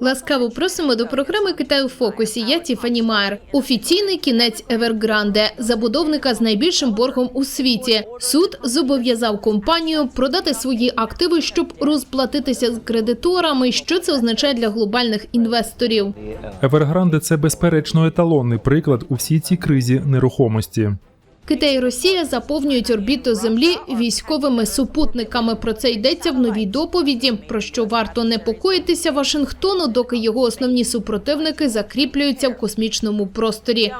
Ласкаво просимо до програми Китай у фокусі. Я Тіфані Майер. Офіційний кінець Evergrande, забудовника з найбільшим боргом у світі. Суд зобов'язав компанію продати свої активи, щоб розплатитися з кредиторами. Що це означає для глобальних інвесторів? Evergrande – це безперечно еталонний приклад у всій цій кризі нерухомості. Китай і Росія заповнюють орбіту Землі військовими супутниками. Про це йдеться в новій доповіді. Про що варто непокоїтися Вашингтону, доки його основні супротивники закріплюються в космічному просторі.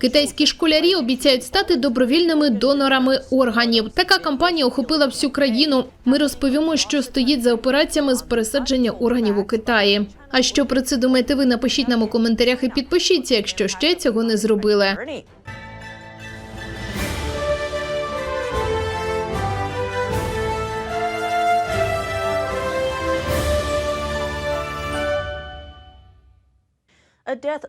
Китайські школярі обіцяють стати добровільними донорами органів. Така кампанія охопила всю країну. Ми розповімо, що стоїть за операціями з пересадження органів у Китаї. А що про це думаєте ви? Напишіть нам у коментарях і підпишіться, якщо ще цього не зробили.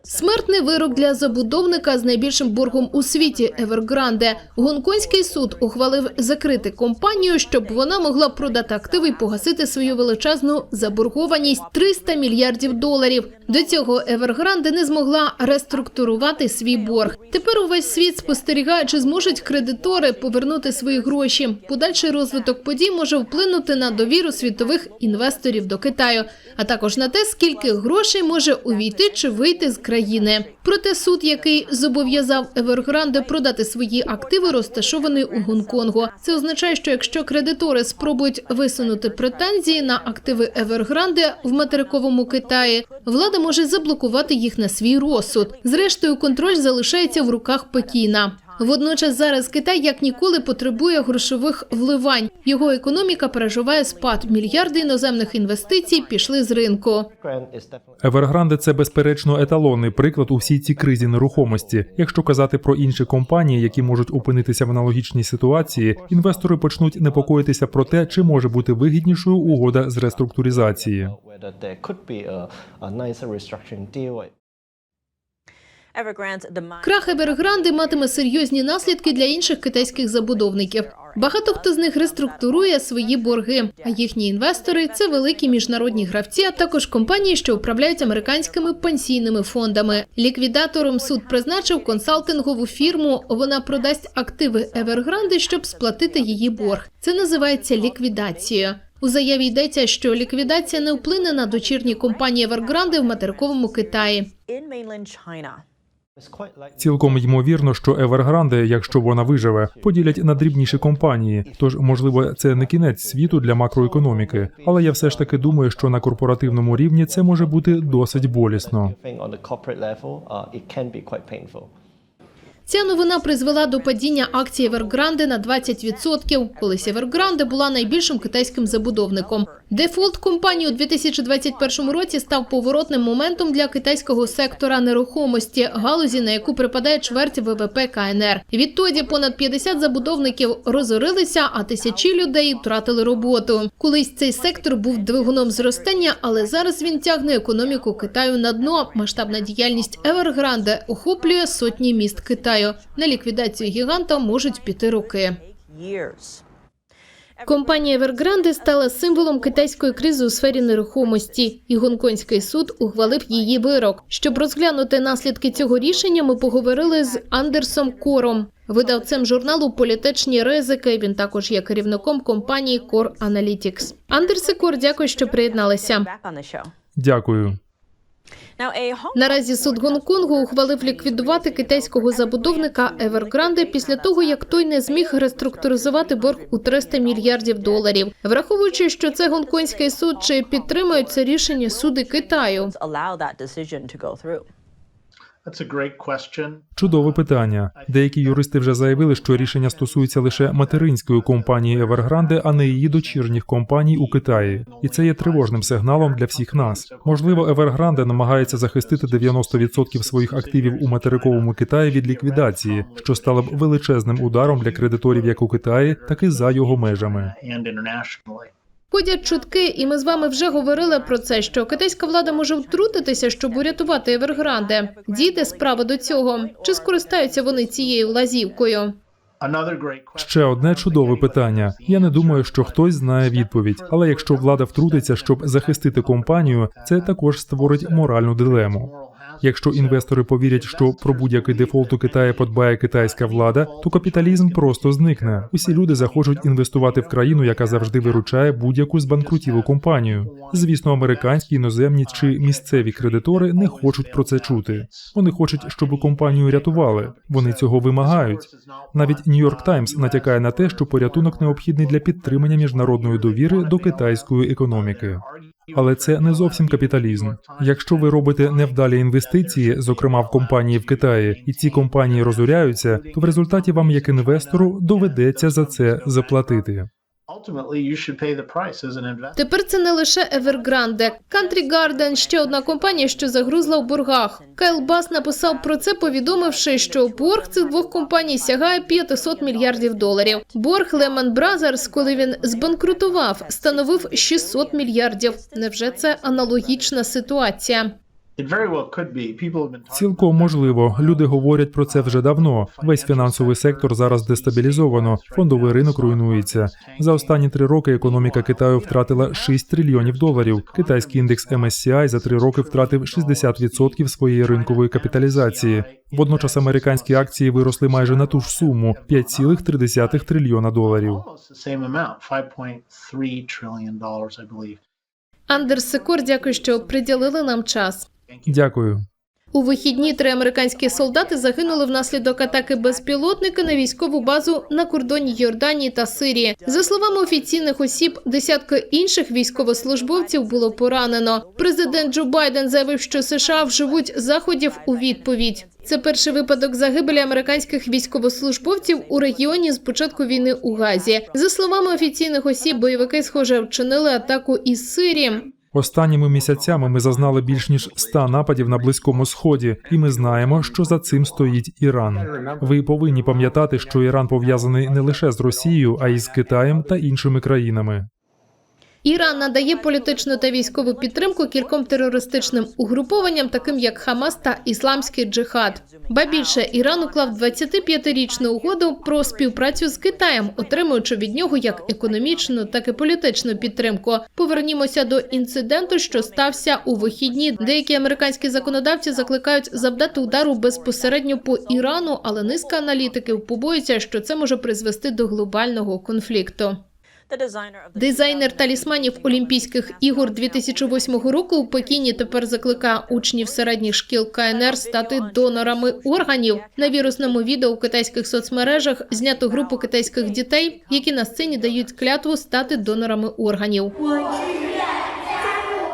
Смертний вирок для забудовника з найбільшим боргом у світі Evergrande. Гонконгський суд ухвалив закрити компанію, щоб вона могла продати активи і погасити свою величезну заборгованість 300 мільярдів доларів. До цього Evergrande не змогла реструктурувати свій борг. Тепер увесь світ спостерігає, чи зможуть кредитори повернути свої гроші. Подальший розвиток подій може вплинути на довіру світових інвесторів до Китаю, а також на те, скільки грошей може увійти чи вийти з країни. Проте суд, який зобов'язав Евергранде продати свої активи, розташований у Гонконгу. Це означає, що якщо кредитори спробують висунути претензії на активи Евергранде в материковому Китаї, влада може заблокувати їх на свій розсуд. Зрештою, контроль залишається в руках Пекіна. Водночас зараз Китай як ніколи потребує грошових вливань. Його економіка переживає спад. Мільярди іноземних інвестицій пішли з ринку. Evergrande – це безперечно еталонний приклад у всій цій кризі нерухомості. Якщо казати про інші компанії, які можуть опинитися в аналогічній ситуації, інвестори почнуть непокоїтися про те, чи може бути вигіднішою угода з реструктуризації. Крах Evergrande матиме серйозні наслідки для інших китайських забудовників. Багато хто з них реструктурує свої борги. А їхні інвестори це великі міжнародні гравці, а також компанії, що управляють американськими пенсійними фондами. Ліквідатором суд призначив консалтингову фірму. Вона продасть активи Evergrande, щоб сплатити її борг. Це називається ліквідацією. У заяві йдеться, що ліквідація не вплине на дочірні компанії Evergrande в материковому Китаї. Цілком ймовірно, що Evergrande, якщо вона виживе, поділять на дрібніші компанії. Тож, можливо, це не кінець світу для макроекономіки. Але я все ж таки думаю, що на корпоративному рівні це може бути досить болісно. Ця новина призвела до падіння акцій Evergrande на 20%. Колись Evergrande була найбільшим китайським забудовником. Дефолт компанії у 2021 році став поворотним моментом для китайського сектора нерухомості, галузі, на яку припадає чверть ВВП КНР. Відтоді понад 50 забудовників розорилися, а тисячі людей втратили роботу. Колись цей сектор був двигуном зростання, але зараз він тягне економіку Китаю на дно. Масштабна діяльність Evergrande охоплює сотні міст Китаю. На ліквідацію гіганта можуть піти роки. Компанія Evergrande стала символом китайської кризи у сфері нерухомості, і гонконгський суд ухвалив її вирок. Щоб розглянути наслідки цього рішення, ми поговорили з Андерсом Кором, видавцем журналу Політичні ризики. Він також є керівником компанії Core Analytics. Андерсе Кор, дякую, що приєдналися. Дякую. Наразі суд Гонконгу ухвалив ліквідувати китайського забудовника Evergrande після того, як той не зміг реструктуризувати борг у 300 мільярдів доларів. Враховуючи, що це гонконгський суд, чи підтримують це рішення суди Китаю? Чудове питання. Деякі юристи вже заявили, що рішення стосується лише материнської компанії Evergrande, а не її дочірніх компаній у Китаї. І це є тривожним сигналом для всіх нас. Можливо, Evergrande намагається захистити 90% своїх активів у материковому Китаї від ліквідації, що стало б величезним ударом для кредиторів як у Китаї, так і за його межами. Ходять чутки, і ми з вами вже говорили про це, що китайська влада може втрутитися, щоб урятувати Evergrande. Дійде справа до цього. Чи скористаються вони цією лазівкою? Ще одне чудове питання. Я не думаю, що хтось знає відповідь. Але якщо влада втрутиться, щоб захистити компанію, це також створить моральну дилему. Якщо інвестори повірять, що про будь-який дефолт у Китаї подбає китайська влада, то капіталізм просто зникне. Усі люди захочуть інвестувати в країну, яка завжди виручає будь-яку збанкрутілу компанію. Звісно, американські, іноземні чи місцеві кредитори не хочуть про це чути. Вони хочуть, щоб компанію рятували. Вони цього вимагають. Навіть Нью-Йорк Таймс натякає на те, що порятунок необхідний для підтримання міжнародної довіри до китайської економіки. Але це не зовсім капіталізм. Якщо ви робите невдалі інвестиції, зокрема в компанії в Китаї, і ці компанії розоряються, то в результаті вам, як інвестору, доведеться за це заплатити. Тепер це не лише Evergrande. Country Garden – ще одна компанія, що загрузла в боргах. Кайл Бас написав про це, повідомивши, що борг цих двох компаній сягає 500 мільярдів доларів. Борг Lehman Brothers, коли він збанкрутував, становив 600 мільярдів. Невже це аналогічна ситуація? Цілком можливо, люди говорять про це вже давно. Весь фінансовий сектор зараз дестабілізовано, фондовий ринок руйнується. За останні три роки економіка Китаю втратила 6 трильйонів доларів. Китайський індекс MSCI за три роки втратив 60% своєї ринкової капіталізації. Водночас американські акції виросли майже на ту ж суму 5,3 трильйона доларів. almost the same amount, 5.3 trillion dollars, I believe. Андерс Секор, дякую, що приділили нам час. Дякую. У вихідні три американські солдати загинули внаслідок атаки безпілотника на військову базу на кордоні Йорданії та Сирії. За словами офіційних осіб, десятки інших військовослужбовців було поранено. Президент Джо Байден заявив, що США вживуть заходів у відповідь. Це перший випадок загибелі американських військовослужбовців у регіоні з початку війни у Газі. За словами офіційних осіб, бойовики, схоже, вчинили атаку із Сирії. Останніми місяцями ми зазнали більш ніж 100 нападів на близькому сході, і ми знаємо, що за цим стоїть Іран. Ви повинні пам'ятати, що Іран пов'язаний не лише з Росією, а й з Китаєм та іншими країнами. Іраннадає політичну та військову підтримку кільком терористичним угрупованням, таким як Хамас та Ісламський джихад. Ба більше Іран уклав 25-річну угоду про співпрацю з Китаєм, отримуючи від нього як економічну, так і політичну підтримку. Повернімося до інциденту, що стався у вихідні. Деякі американські законодавці закликають завдати удару безпосередньо по Ірану, але низка аналітиків побоюється, що це може призвести до глобального конфлікту. Дизайнер талісманів Олімпійських ігор 2008 року у Пекіні тепер закликає учнів середніх шкіл КНР стати донорами органів. На вірусному відео у китайських соцмережах знято групу китайських дітей, які на сцені дають клятву стати донорами органів.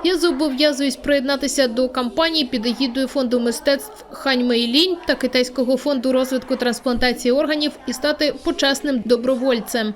Я зобов'язуюсь приєднатися до кампанії під егідою фонду мистецтв Хань Мейлінь та китайського фонду розвитку трансплантації органів і стати почесним добровольцем.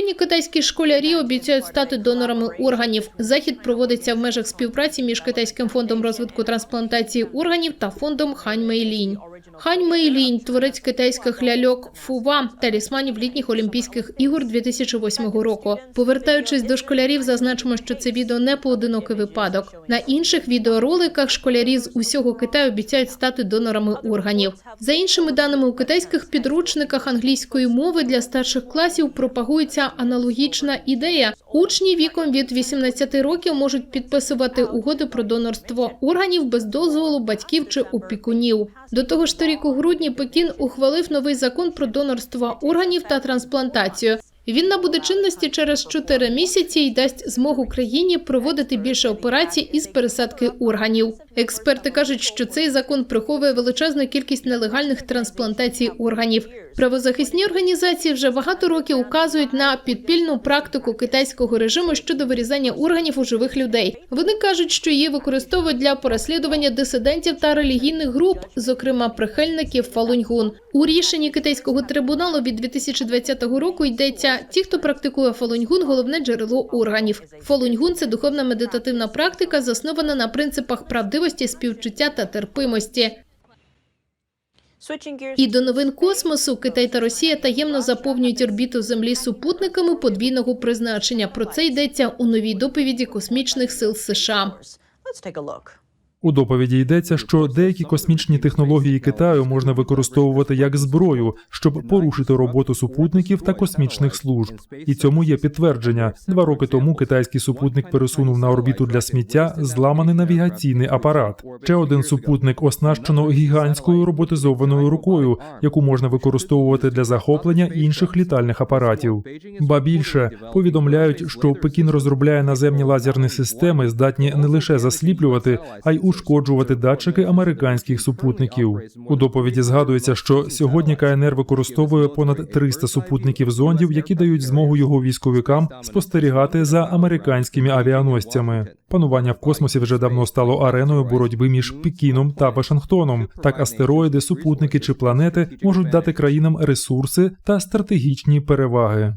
Юні китайські школярі обіцяють стати донорами органів. Захід проводиться в межах співпраці між китайським фондом розвитку трансплантації органів та фондом Хань Мейлінь. Хань Мейлінь – творець китайських ляльок Фува, талісманів літніх Олімпійських ігор 2008 року. Повертаючись до школярів, зазначимо, що це відео не поодинокий випадок. На інших відеороликах школярі з усього Китаю обіцяють стати донорами органів. За іншими даними, у китайських підручниках англійської мови для старших класів пропагується аналогічна ідея. Учні віком від 18 років можуть підписувати угоди про донорство органів без дозволу батьків чи опікунів. До того ж, торік у грудні Пекін ухвалив новий закон про донорство органів та трансплантацію. Він набуде чинності через 4 місяці і дасть змогу країні проводити більше операцій із пересадки органів. Експерти кажуть, що цей закон приховує величезну кількість нелегальних трансплантацій органів. Правозахисні організації вже багато років указують на підпільну практику китайського режиму щодо вирізання органів у живих людей. Вони кажуть, що її використовують для переслідування дисидентів та релігійних груп, зокрема прихильників Фалуньгун. У рішенні китайського трибуналу від 2020 року йдеться: ті, хто практикує Фалуньгун, головне джерело органів. Фалуньгун – це духовна медитативна практика, заснована на принципах правдивості, співчуття та терпимості. І до новин космосу Китай та Росія таємно заповнюють орбіту Землі супутниками подвійного призначення. Про це йдеться у новій доповіді космічних сил США. У доповіді йдеться, що деякі космічні технології Китаю можна використовувати як зброю, щоб порушити роботу супутників та космічних служб. І цьому є підтвердження. Два роки тому китайський супутник пересунув на орбіту для сміття зламаний навігаційний апарат. Ще один супутник оснащено гігантською роботизованою рукою, яку можна використовувати для захоплення інших літальних апаратів. Ба більше повідомляють, що Пекін розробляє наземні лазерні системи, здатні не лише засліплювати, а й ушкоджувати датчики американських супутників. У доповіді згадується, що сьогодні КНР використовує понад 300 супутників зондів, які дають змогу його військовикам спостерігати за американськими авіаносцями. Панування в космосі вже давно стало ареною боротьби між Пекіном та Вашингтоном. Так астероїди, супутники чи планети можуть дати країнам ресурси та стратегічні переваги.